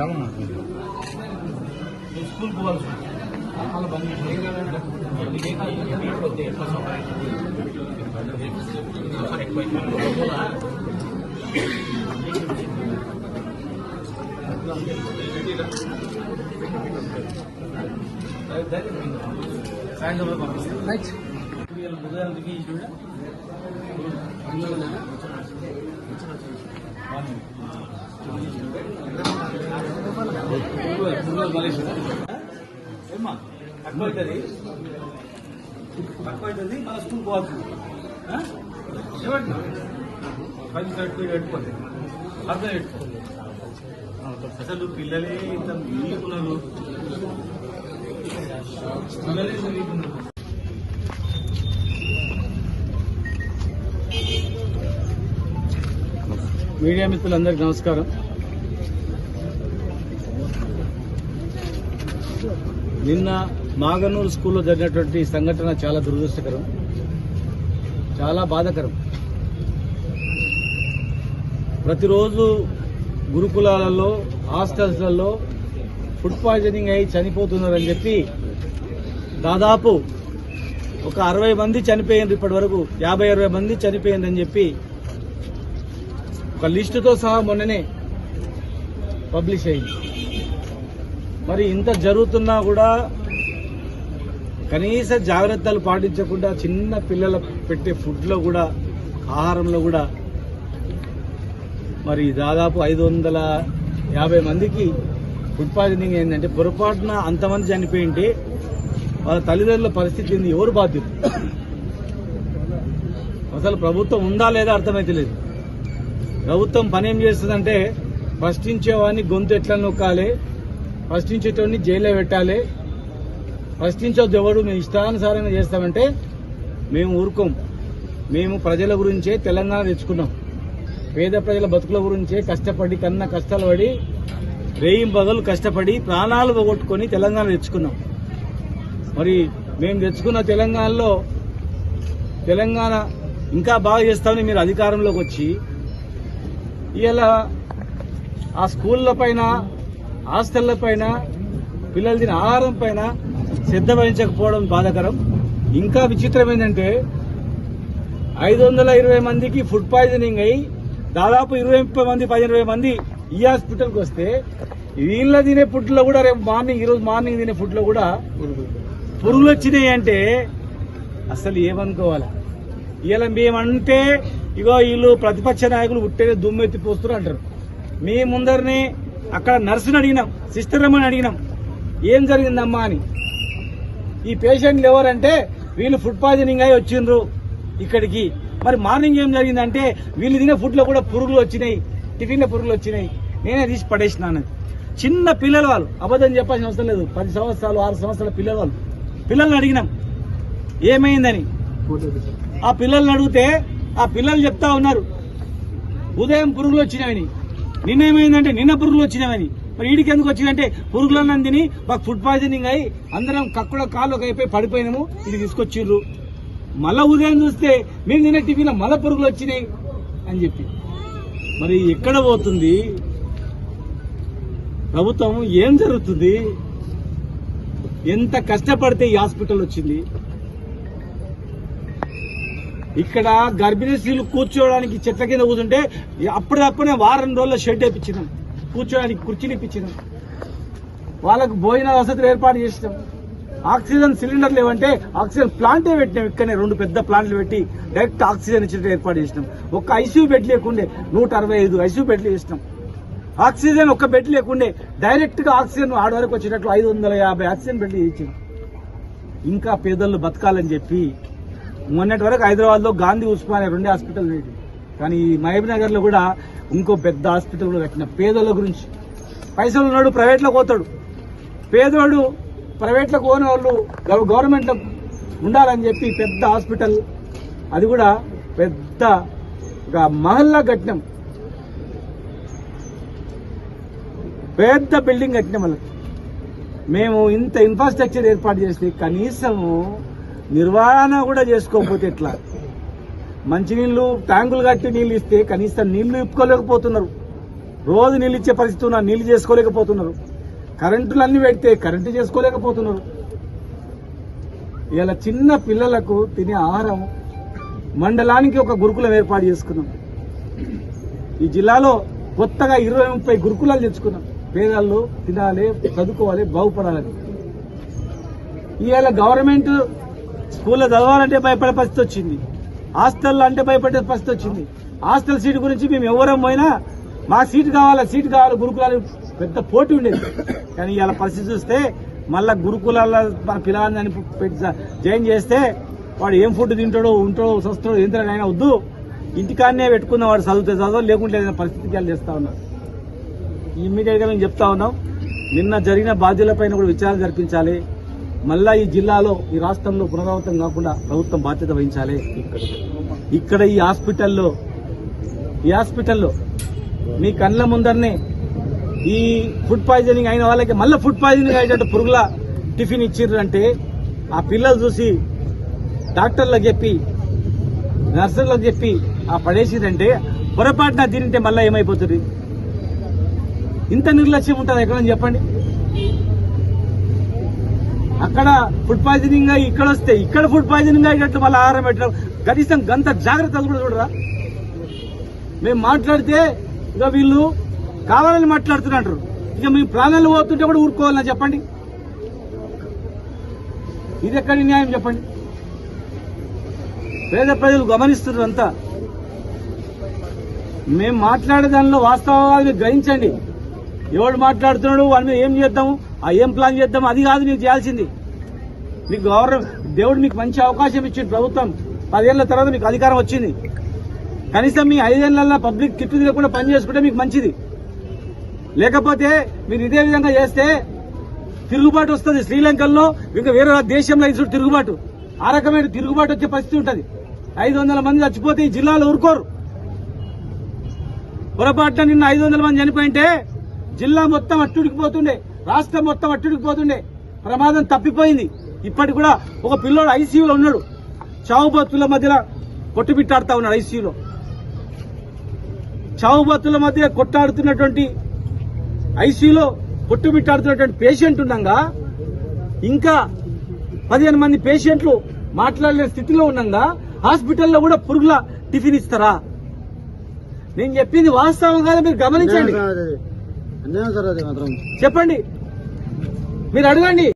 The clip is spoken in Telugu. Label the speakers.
Speaker 1: రామన్నా
Speaker 2: స్కూల్ పోవాల్సి అలా బంద్ సాయంత్రం పంపిస్తాను. ఉదయానికి చూడ. తక్కువ అవుతుంది తక్కువ అవుతుంది మన స్కూల్ పోవాల్సింది ఆ? పది సర్టిఫికేట్ పెట్టుకోండి అర్థం పెట్టుకోండి అసలు పిల్లలే ఇంత వీకున్నారు పిల్లలే ఇంత మీడియా మిత్రులందరికీ నమస్కారం. నిన్న మాగనూరు స్కూల్లో జరిగినటువంటి సంఘటన చాలా దురదృష్టకరం చాలా బాధాకరం. ప్రతిరోజు గురుకులాలలో హాస్టల్స్లలో ఫుడ్ పాయిజనింగ్ అయి చనిపోతున్నారని చెప్పి దాదాపు ఒక అరవై మంది చనిపోయింది ఇప్పటి వరకు యాభై అరవై మంది చనిపోయిందని చెప్పి ఒక లిస్టుతో సహా మొన్ననే పబ్లిష్ అయింది. మరి ఇంత జరుగుతున్నా కూడా కనీస జాగ్రత్తలు పాటించకుండా చిన్న పిల్లల పెట్టే ఫుడ్లో కూడా ఆహారంలో కూడా మరి దాదాపు ఐదు వందల యాభై మందికి ఫుడ్ పాయిజనింగ్ ఏంటంటే పొరపాటున అంతమంది చనిపోయింటే వాళ్ళ తల్లిదండ్రుల పరిస్థితి ఏంది? ఎవరు బాధ్యత అసలు ప్రభుత్వం ఉందా లేదా అర్థమైతే లేదు. ప్రభుత్వం పని ఏం చేస్తుందంటే ప్రశ్నించేవాడిని గొంతు ఎట్లా నొక్కాలి? ప్రశ్నించేటోడిని జైల్లో పెట్టాలి. ప్రశ్నించొద్దు ఎవడు మేము ఇష్టానుసారంగా చేస్తామంటే మేము ఊరుకోం. మేము ప్రజల గురించే తెలంగాణ తెచ్చుకున్నాం. పేద ప్రజల బతుకుల గురించే కష్టపడి కన్న కష్టాలు పడి రేయిం పగలు కష్టపడి ప్రాణాలు పోగొట్టుకొని తెలంగాణ తెచ్చుకున్నాం. మరి మేము తెచ్చుకున్న తెలంగాణలో తెలంగాణ ఇంకా బాగా చేస్తామని మీరు అధికారంలోకి వచ్చి ఇలా ఆ స్కూళ్ళ పైన హాస్టళ్ళ పైన పిల్లలు తిన ఆహారం పైన శ్రద్ధ వహించకపోవడం బాధాకరం. ఇంకా విచిత్రం ఏంటంటే ఐదు వందల ఇరవై మందికి ఫుడ్ పాయిజనింగ్ అయి దాదాపు ఇరవై ముప్పై మంది పదిహేను మంది ఈ హాస్పిటల్కి వస్తే వీళ్ళ తినే ఫుడ్లో కూడా రేపు మార్నింగ్ ఈరోజు మార్నింగ్ తినే ఫుడ్లో కూడా పురుగులు వచ్చినాయి అంటే అసలు ఏమనుకోవాలి? ఇలా మేమంటే ఇగో వీళ్ళు ప్రతిపక్ష నాయకులు ఉట్టేనే దుమ్మెత్తి పోస్తున్నారు అంటారు. మీ ముందరిని అక్కడ నర్సుని అడిగినాం సిస్టర్ అమ్మని అడిగినాం. ఏం జరిగిందమ్మా అని. ఈ పేషెంట్లు ఎవరంటే వీళ్ళు ఫుడ్ పాయిజనింగ్ అయి వచ్చిండ్రు ఇక్కడికి. మరి మార్నింగ్ ఏం జరిగిందంటే వీళ్ళు తినే ఫుడ్లో కూడా పురుగులు వచ్చినాయి టిఫిన్లో పురుగులు వచ్చినాయి. నేనే తీసి పడేసినాను. చిన్న పిల్లల వాళ్ళు అబద్ధం చెప్పాల్సిన అవసరం లేదు. పది సంవత్సరాలు ఆరు సంవత్సరాల పిల్లల వాళ్ళు. పిల్లల్ని అడిగినాం. ఏమైందని? ఆ పిల్లల్ని అడిగితే ఆ పిల్లలు చెప్తా ఉన్నారు. ఉదయం పురుగులు వచ్చినాయని నిన్న ఏమైందంటే నిన్న పురుగులు వచ్చినాయని మరి ఈడికి ఎందుకు వచ్చిందంటే పురుగులన్నం తిని మాకు ఫుడ్ పాయిజనింగ్ అయి అందరం కక్కుడ కాళ్ళు అయిపోయి పడిపోయినాము ఇది తీసుకొచ్చిర్రు. మళ్ళా ఉదయం చూస్తే మేము తినే టీవీలో మళ్ళా పురుగులు వచ్చినాయి అని చెప్పి. మరి ఎక్కడ పోతుంది? ప్రభుత్వం ఏం జరుగుతుంది? ఎంత కష్టపడితే ఈ హాస్పిటల్ వచ్చింది? ఇక్కడ గర్భిణీ స్త్రీలు కూర్చోవడానికి చెట్ల కింద కూర్చుంటే అప్పుడప్పుడే వారం రోజుల షెడ్ వేయించినాం. కూర్చోడానికి కుర్చీలు ఇప్పించినాం వాళ్ళకు భోజన వసతులు ఏర్పాటు చేసినాం. ఆక్సిజన్ సిలిండర్ లేవంటే ఆక్సిజన్ ప్లాంటే పెట్టినాం. ఇక్కడనే రెండు పెద్ద ప్లాంట్లు పెట్టి డైరెక్ట్ ఆక్సిజన్ ఇచ్చేటట్టు ఏర్పాటు చేసినాం. ఒక్క ఐసీయూ బెడ్ లేకుండే నూట అరవై ఐదు ఐసీయూ బెడ్లు చేసినాం ఆక్సిజన్ ఒక్క బెడ్ లేకుండే డైరెక్ట్గా ఆక్సిజన్ ఆడ వరకు వచ్చేటట్లు ఐదు వందల యాభై ఆక్సిజన్ బెడ్లు ఇచ్చింది ఇంకా పేదలు బతకాలని చెప్పి మొన్నటి వరకు హైదరాబాద్లో గాంధీ ఉస్మానియా రెండే హాస్పిటల్ ఉండేవి కానీ ఈ మహబూబ్నగర్లో కూడా ఇంకో పెద్ద హాస్పిటల్ కూడా కట్టిన పేదల గురించి. పైసలు ఉన్నాడు ప్రైవేట్లో పోతాడు. పేదోడు ప్రైవేట్లో కోని వాళ్ళు గవర్నమెంట్లో గవర్నమెంట్ ఉండాలని చెప్పి పెద్ద హాస్పిటల్. అది కూడా పెద్ద ఒక మహల్లా కట్టినాం. పెద్ద బిల్డింగ్ కట్టినాం వాళ్ళకి. మేము ఇంత ఇన్ఫ్రాస్ట్రక్చర్ ఏర్పాటు చేస్తే కనీసము నిర్వహణ కూడా చేసుకోకపోతే ఎట్లా? మంచినీళ్ళు ట్యాంకులు కట్టి నీళ్ళు ఇస్తే కనీసం నీళ్ళు ఇప్పుకోలేకపోతున్నారు. రోజు నీళ్ళు ఇచ్చే పరిస్థితి ఉన్నారు నీళ్ళు చేసుకోలేకపోతున్నారు. కరెంటులు అన్ని పెడితే కరెంటు చేసుకోలేకపోతున్నారు. ఇలా చిన్న పిల్లలకు తినే ఆహారం మండలానికి ఒక గురుకులం ఏర్పాటు చేసుకున్నాం. ఈ జిల్లాలో కొత్తగా ఇరవై ముప్పై గురుకులాలు తెచ్చుకున్నాం. పేదల్లో తినాలి చదువుకోవాలి బాగుపడాలని. ఇవాళ గవర్నమెంట్ స్కూల్లో చదవాలంటే భయపడే పరిస్థితి వచ్చింది. హాస్టల్లో అంటే భయపడే పరిస్థితి వచ్చింది. హాస్టల్ సీట్ గురించి మేము ఎవరం పోయినా మా సీటు కావాలా సీటు కావాలి గురుకులాలు పెద్ద పోటీ ఉండేది. కానీ ఇలా పరిస్థితి చూస్తే మళ్ళా గురుకులాల్లో మన పిల్లలని పెట్టి జాయిన్ చేస్తే వాడు ఏం ఫుడ్ తింటాడో ఉంటాడో చూస్తాడో ఏం అయినా వద్దు. ఇంటికాడనే పెట్టుకున్న వాడు చదివితే చదవ లేకుంటే ఏదైనా పరిస్థితికి వెళ్ళి చేస్తా ఉన్నారు. ఇమ్మీడియట్గా మేము చెప్తా ఉన్నాం. నిన్న జరిగిన బాధ్యులపైన కూడా విచారణ జరిపించాలి. మళ్ళా ఈ జిల్లాలో ఈ రాష్ట్రంలో పునరావృతం కాకుండా ప్రభుత్వం బాధ్యత వహించాలి. ఇక్కడ ఈ హాస్పిటల్లో ఈ హాస్పిటల్లో మీ కళ్ళ ముందరనే ఈ ఫుడ్ పాయిజనింగ్ అయిన వాళ్ళకి మళ్ళీ ఫుడ్ పాయిజనింగ్ అయ్యేటట్టు పురుగుల టిఫిన్ ఇచ్చిర్రు అంటే ఆ పిల్లలు చూసి డాక్టర్లకు చెప్పి నర్సులకు చెప్పి ఆ పడేసిరంటే పొరపాటున తింటే మళ్ళీ ఏమైపోతుంది? ఇంత నిర్లక్ష్యం ఉంటుంది ఎక్కడ చెప్పండి. అక్కడ ఫుడ్ పాయిజనింగ్ అయ్యి ఇక్కడ వస్తే ఇక్కడ ఫుడ్ పాయిజనింగ్ అయ్యేటట్లు మళ్ళీ ఆహారం పెట్టడం. కనీసం గంత జాగ్రత్తలు కూడా చూడరా? మేము మాట్లాడితే ఇక వీళ్ళు కావాలని మాట్లాడుతున్నారు. ఇక మేము ప్రాణాలు పోతుంటే కూడా ఊరుకోవాలని చెప్పండి. ఇది ఎక్కడి న్యాయం చెప్పండి. పేద ప్రజలు గమనిస్తున్నారు అంతా. మేము మాట్లాడే దానిలో వాస్తవాన్ని గ్రహించండి. ఎవడు మాట్లాడుతున్నాడు వాడి మీద ఏం చేద్దాము? ఏం ప్లాన్ చేద్దాం? అది కాదు నీకు చేయాల్సింది. మీకు గవర్నమెంట్ దేవుడు మీకు మంచి అవకాశం ఇచ్చింది ప్రభుత్వం. పదేళ్ళ తర్వాత మీకు అధికారం వచ్చింది. కనీసం మీ ఐదేళ్ళలో పబ్లిక్ తిట్టు తిరగకుండా పని చేసుకుంటే మీకు మంచిది. లేకపోతే మీరు ఇదే విధంగా చేస్తే తిరుగుబాటు వస్తుంది శ్రీలంకల్లో ఇంకా వేరే దేశంలో ఇసు తిరుగుబాటు. ఆ రకమైన తిరుగుబాటు వచ్చే పరిస్థితి ఉంటుంది. ఐదు వందల మంది చచ్చిపోతే ఈ జిల్లాలో ఊరుకోరు. పొరపాటున నిన్న ఐదు వందల మంది చనిపోయింటే జిల్లా మొత్తం అట్టుడికిపోతుండే రాష్ట్రం మొత్తం అట్టుడికిపోతుండే ప్రమాదం తప్పిపోయింది. ఇప్పటికి కూడా ఒక పిల్లోడు ఐసీయూలో ఉన్నాడు. చావుబతుల మధ్యన మధ్యలో కొట్టుబిట్టాడుతా ఉన్నాడు ఐసీయూలో. చావుబతుల మధ్య కొట్టాడుతున్నటువంటి ఐసీయూలో కొట్టుబిట్టాడుతున్నటువంటి పేషెంట్ ఉండగా ఇంకా పదిహేను మంది పేషెంట్లు మాట్లాడలేని స్థితిలో ఉండగా హాస్పిటల్లో కూడా పురుగుల టిఫిన్ ఇస్తారా? నేను చెప్పింది వాస్తవం కాదు మీరు గమనించండి. చెప్పండి. మీరు అడగండి.